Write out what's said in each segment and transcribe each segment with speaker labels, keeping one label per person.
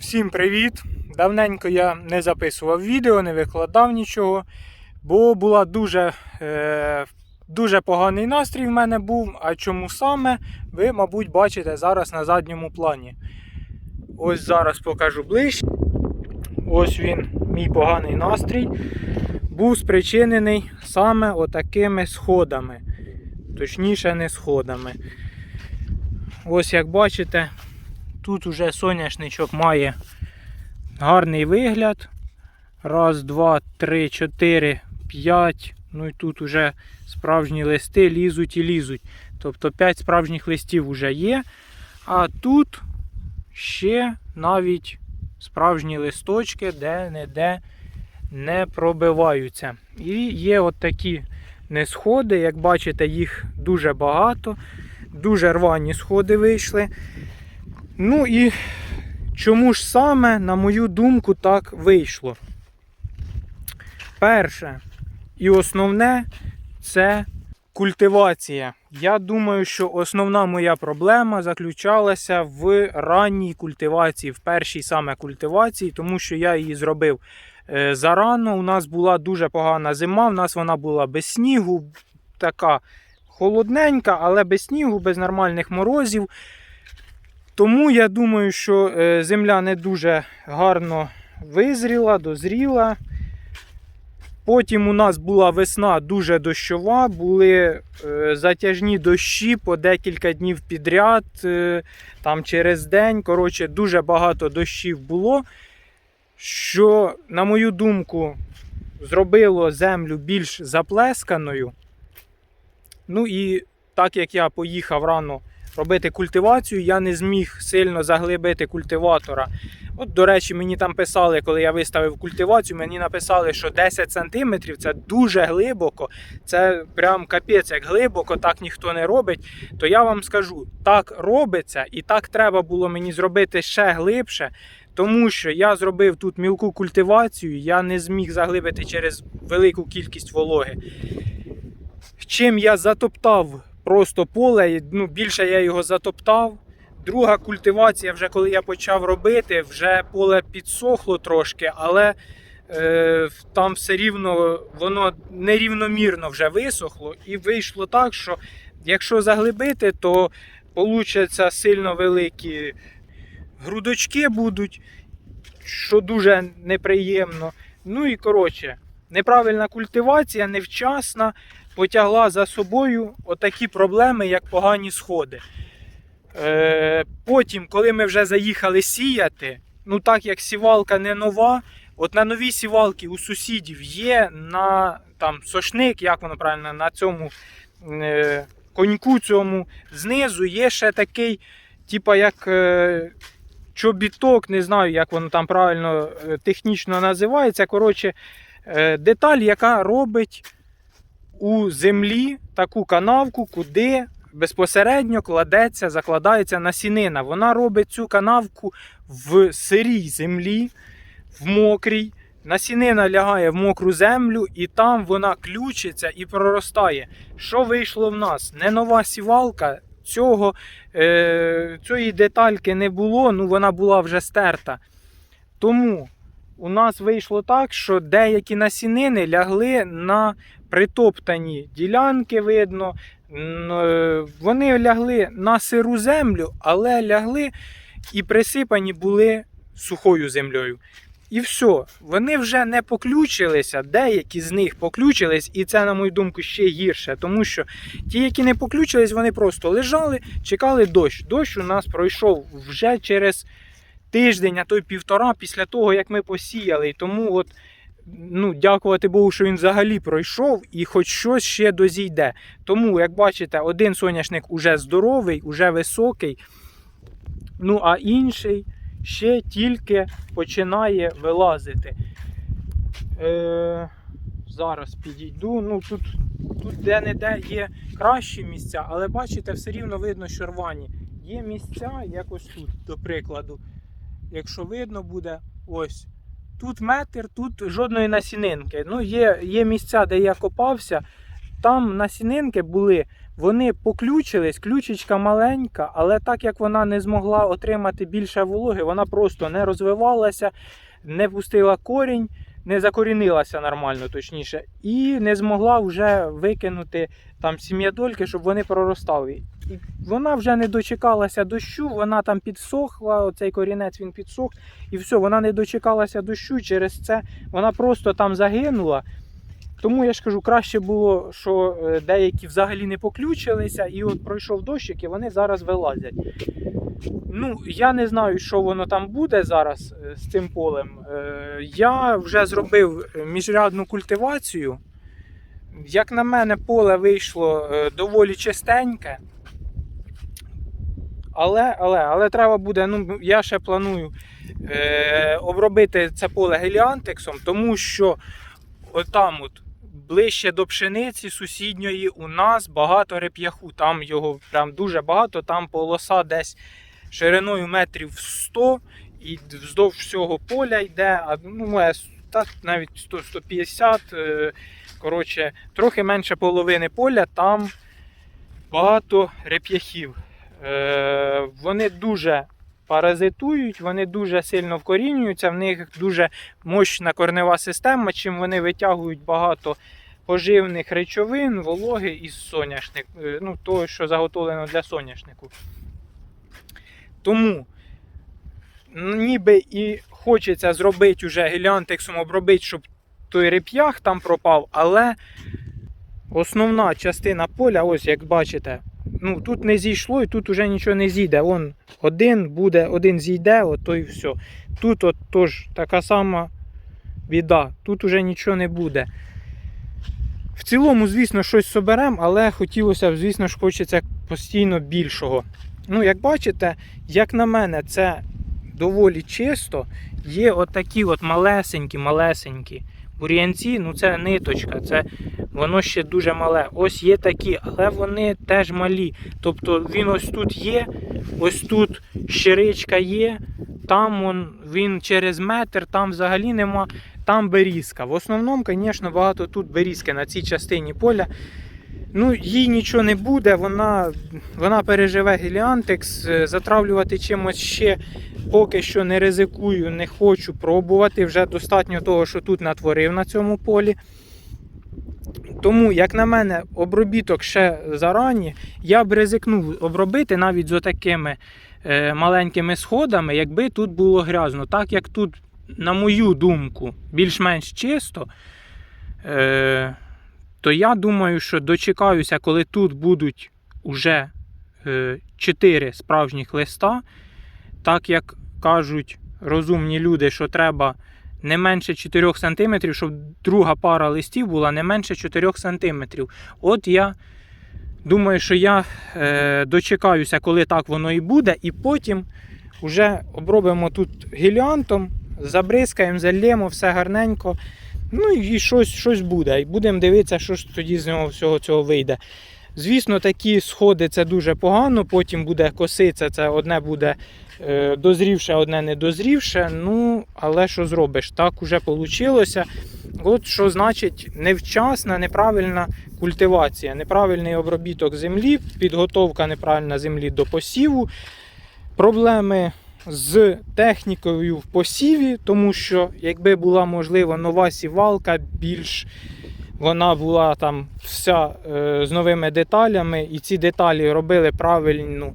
Speaker 1: Всім привіт! Давненько я не записував відео, не викладав нічого, бо була дуже, е, дуже поганий настрій в мене був. А чому саме, ви, мабуть, бачите зараз на задньому плані. Ось зараз покажу ближче. Ось він, мій поганий настрій, був спричинений саме отакими сходами. Точніше, не сходами. Ось як бачите, Тут уже соняшничок має гарний вигляд. Раз, два, три, чотири, п'ять. Ну і тут уже справжні листи лізуть і лізуть. Тобто 5 справжніх листів вже є. А тут ще навіть справжні листочки де-не-де не пробиваються. І є от такі несходи, як бачите, їх дуже багато. Дуже рвані сходи вийшли. Ну і чому ж саме, на мою думку, так вийшло? Перше і основне це культивація. Я думаю, що основна моя проблема заключалася в ранній культивації, в першій саме культивації, тому що я її зробив е, зарано. У нас була дуже погана зима, у нас вона була без снігу, така холодненька, але без снігу, без нормальних морозів. Тому я думаю, що е, земля не дуже гарно визріла, дозріла. Потім у нас була весна дуже дощова, були е, затяжні дощі по декілька днів підряд, е, там через день. Коротше, дуже багато дощів було, що, на мою думку, зробило землю більш заплесканою. Ну і так як я поїхав рано робити культивацію, я не зміг сильно заглибити культиватора. От, до речі, мені там писали, коли я виставив культивацію, мені написали, що 10 см це дуже глибоко, це прям капець як глибоко, так ніхто не робить. То я вам скажу, так робиться, і так треба було мені зробити ще глибше. Тому що я зробив тут мілку культивацію, я не зміг заглибити через велику кількість вологи. Чим я затоптав просто поле, ну, більше я його затоптав. Друга культивація, вже коли я почав робити, вже поле підсохло трошки, але е, там все рівно воно нерівномірно вже висохло. І вийшло так, що якщо заглибити, то получаться сильно великі грудочки будуть, що дуже неприємно. Ну і коротше, неправильна культивація, невчасна потягла за собою отакі проблеми, як погані сходи. Е, Потім, коли ми вже заїхали сіяти, ну так як сівалка не нова, от на новій сівалці у сусідів є на там сошник, як воно правильно, на цьому е, коньку цьому знизу є ще такий, типа як е, чобіток, не знаю, як воно там правильно е, технічно називається. Коротше, е, деталь, яка робить у землі таку канавку, куди безпосередньо кладеться, закладається насінина. Вона робить цю канавку в сирій землі, в мокрій. Насінина лягає в мокру землю, і там вона ключиться і проростає. Що вийшло в нас? Не нова сівалка. Цього, е, Цієї детальки не було, ну вона була вже стерта. Тому у нас вийшло так, що деякі насінини лягли на притоптані ділянки, видно. Е, Вони лягли на сиру землю, але лягли і присипані були сухою землею. І все, вони вже не поключилися, деякі з них поключились, і це, на мою думку, ще гірше, тому що ті, які не поключились, вони просто лежали, чекали дощ. Дощ у нас пройшов вже через тиждень, а то й півтора після того, як ми посіяли. Тому от, ну, дякувати Богу, що він взагалі пройшов і хоч щось ще дозійде. Тому, як бачите, один соняшник уже здоровий, уже високий, ну а інший ще тільки починає вилазити. Е, зараз підійду. Ну, тут, тут де-не-де є кращі місця, але бачите, все рівно видно, що рвані. Є місця, як ось тут, до прикладу. Якщо видно буде, ось. Тут метр, тут жодної насінинки. Ну, є, є місця, де я копався, там насінинки були вони поключились, ключечка маленька, але так як вона не змогла отримати більше вологи, вона просто не розвивалася, не пустила корінь, не закорінилася нормально, точніше, і не змогла вже викинути там сім'ядольки, щоб вони проростали. Вона вже не дочекалася дощу, вона там підсохла, оцей корінець він підсох, і все, вона не дочекалася дощу, через це вона просто там загинула. Тому я ж кажу, краще було, що е, деякі взагалі не поключилися, і от пройшов дощик, і вони зараз вилазять. Ну, я не знаю, що воно там буде зараз е, з цим полем. Е, Я вже зробив міжрядну культивацію. Як на мене, поле вийшло доволі чистеньке. Але, але, але треба буде, ну, я ще планую е, обробити це поле геліантексом, тому що отам от ближче до пшениці сусідньої у нас багато реп'яху. Там його прям дуже багато, там полоса десь шириною метрів 100 і вздовж всього поля йде, а ну, та навіть 100, 150. е, Коротше, трохи менше половини поля, там багато реп'яхів. Е, вони дуже паразитують, вони дуже сильно вкорінюються, в них дуже мощна корнева система, чим вони витягують багато поживних речовин, вологи із соняшник, е, ну, того, що заготовлено для соняшнику. Тому ніби і хочеться зробити вже геліантексом обробити, щоб той реп'ях там пропав, але основна частина поля, ось як бачите, ну тут не зійшло і тут вже нічого не зійде. Вон один буде, один зійде, ото і все. Тут от тож така сама біда, тут уже нічого не буде. В цілому, звісно, щось соберемо, але хотілося б, звісно ж, хочеться постійно більшого. Ну, як бачите, як на мене, це доволі чисто. Є отакі от малесенькі, малесенькі бур'янці, ну це ниточка, це воно ще дуже мале. Ось є такі, але вони теж малі. Тобто він ось тут є, ось тут щиричка є, там он, він через метр, там взагалі нема, там берізка. В основному, звісно, багато тут берізки на цій частині поля. Ну, їй нічого не буде, вона, вона переживе геліантекс, е, затравлювати чимось ще поки що не ризикую, не хочу пробувати. Вже достатньо того, що тут натворив на цьому полі. Тому, як на мене, обробіток ще зарані, я б ризикнув обробити навіть з отакими е, маленькими сходами, якби тут було грязно. Так як тут, на мою думку, більш-менш чисто, е, то я думаю, що дочекаюся, коли тут будуть уже е, 4 справжніх листа. Так як кажуть розумні люди, що треба не менше 4 см, щоб друга пара листів була не менше 4 см. От я думаю, що я е, дочекаюся, коли так воно і буде, і потім вже обробимо тут гіліантом, забризкаємо, зальємо, все гарненько. Ну і щось, щось буде. І будемо дивитися, що ж тоді з нього всього цього вийде. Звісно, такі сходи це дуже погано, потім буде косиця, це одне буде е, дозрівше, одне не дозрівше. Ну, але що зробиш? Так уже вийшло. От що значить невчасна, неправильна культивація, неправильний обробіток землі, підготовка неправильна землі до посіву. Проблеми з технікою в посіві, тому що якби була можливо нова сівалка, більш вона була там вся е, з новими деталями, і ці деталі робили правильну,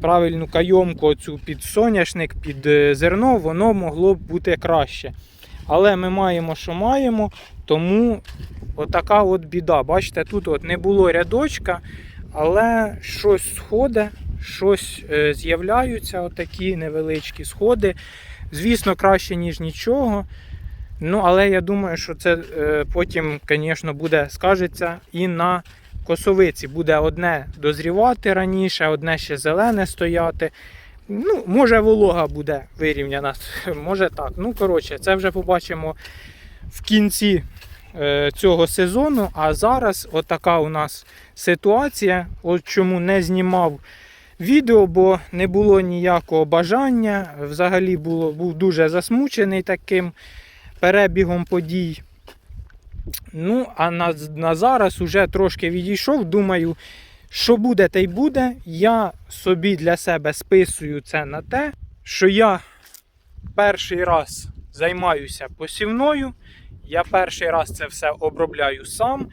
Speaker 1: правильну кайомку цю під соняшник, під е, зерно, воно могло б бути краще. Але ми маємо, що маємо, тому отака от біда. Бачите, тут от не було рядочка, але щось сходить, щось е, з'являються, отакі невеличкі сходи. Звісно, краще, ніж нічого. Ну, але я думаю, що це е, потім, звісно, буде скажеться і на косовиці. Буде одне дозрівати раніше, одне ще зелене стояти. Ну, може, волога буде вирівняна, може так. Ну, коротше, це вже побачимо в кінці е, цього сезону. А зараз отака у нас ситуація. От чому не знімав відео, бо не було ніякого бажання. Взагалі було, був дуже засмучений таким перебігом подій. Ну, а на, на зараз уже трошки відійшов. Думаю, Що буде, те й буде. Я собі для себе списую це на те, що я перший раз займаюся посівною. Я перший раз це все обробляю сам.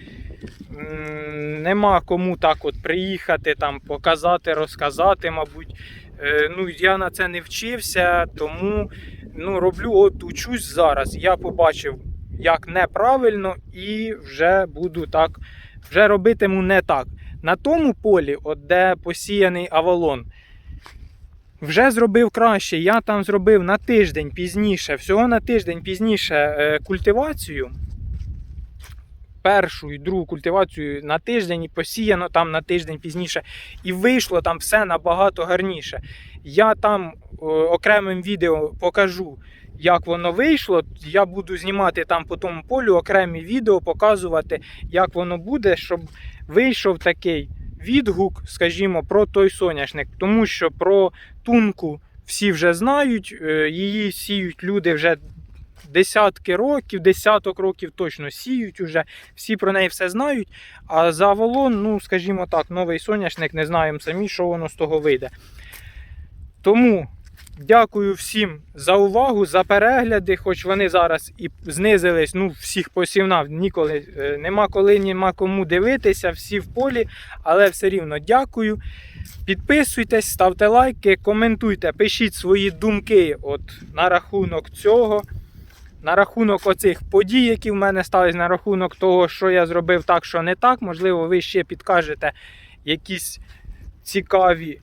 Speaker 1: Нема кому так от приїхати, там, показати, розказати, мабуть. Е, Ну, я на це не вчився, тому ну, роблю, от учусь зараз. Я побачив, як неправильно, і вже буду так, вже робитиму не так. На тому полі, от де посіяний авалон, вже зробив краще. Я там зробив на тиждень пізніше, всього на тиждень пізніше е, культивацію. Першу і другу культивацію на тиждень і посіяно там на тиждень пізніше. І вийшло там все набагато гарніше. Я там е, окремим відео покажу, як воно вийшло. Я буду знімати там по тому полю окремі відео, показувати, як воно буде, щоб вийшов такий відгук, скажімо, про той соняшник. Тому що про тунку всі вже знають, е, її сіють люди вже десятки років, десяток років точно сіють уже, всі про неї все знають. А за Авалон, ну, скажімо так, новий соняшник, не знаємо самі, що воно з того вийде. Тому дякую всім за увагу, за перегляди, хоч вони зараз і знизились, ну, всіх посівна, ніколи е, нема коли, нема кому дивитися, всі в полі, але все рівно дякую. Підписуйтесь, ставте лайки, коментуйте, пишіть свої думки от, на рахунок цього. На рахунок оцих подій, які в мене стались, на рахунок того, що я зробив так, що не так. Можливо, ви ще підкажете якісь цікаві,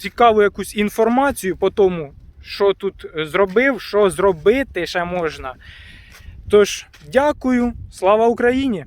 Speaker 1: цікаву якусь інформацію по тому, що тут е, зробив, що зробити ще можна. Тож, дякую, слава Україні!